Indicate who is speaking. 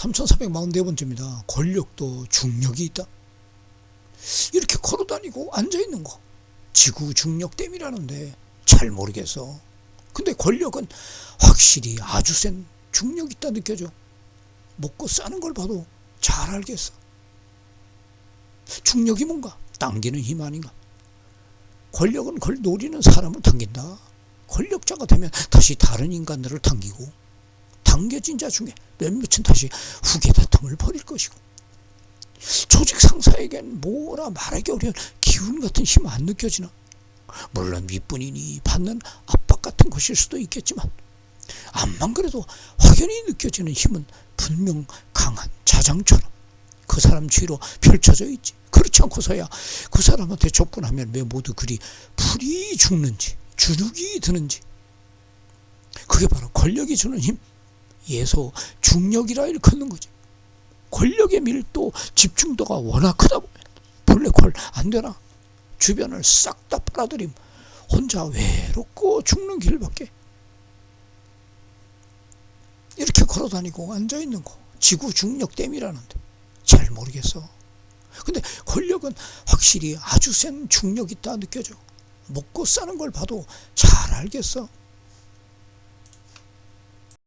Speaker 1: 3444번째입니다. 권력도 중력이 있다. 이렇게 걸어다니고 앉아있는 거. 지구 중력 때문이라는데 잘 모르겠어. 근데 권력은 확실히 아주 센 중력이 있다 느껴져. 먹고 싸는 걸 봐도 잘 알겠어. 중력이 뭔가? 당기는 힘 아닌가? 권력은 그걸 노리는 사람을 당긴다. 권력자가 되면 다시 다른 인간들을 당기고 당겨진 자 중에 몇몇은 다시 후계 다툼을 벌일 것이고 조직 상사에겐 뭐라 말하기 어려운 기운 같은 힘 안 느껴지나? 물론 윗분이니 받는 압박 같은 것일 수도 있겠지만 암만 그래도 확연히 느껴지는 힘은 분명 강한 자장처럼 그 사람 뒤로 펼쳐져 있지. 그렇지 않고서야 그 사람한테 접근하면 왜 모두 그리 풀이 죽는지 주눅이 드는지 그게 바로 권력이 주는 힘 예소 중력이라 일컫는 거지. 권력의 밀도 집중도가 워낙 크다 보면 블랙홀 안 되나? 주변을 싹 다 빨아들임. 혼자 외롭고 죽는 길밖에. 이렇게 걸어다니고 앉아있는 거. 지구 중력 댐이라는데. 잘 모르겠어. 근데 권력은 확실히 아주 센 중력 있다 느껴져. 먹고 싸는 걸 봐도 잘 알겠어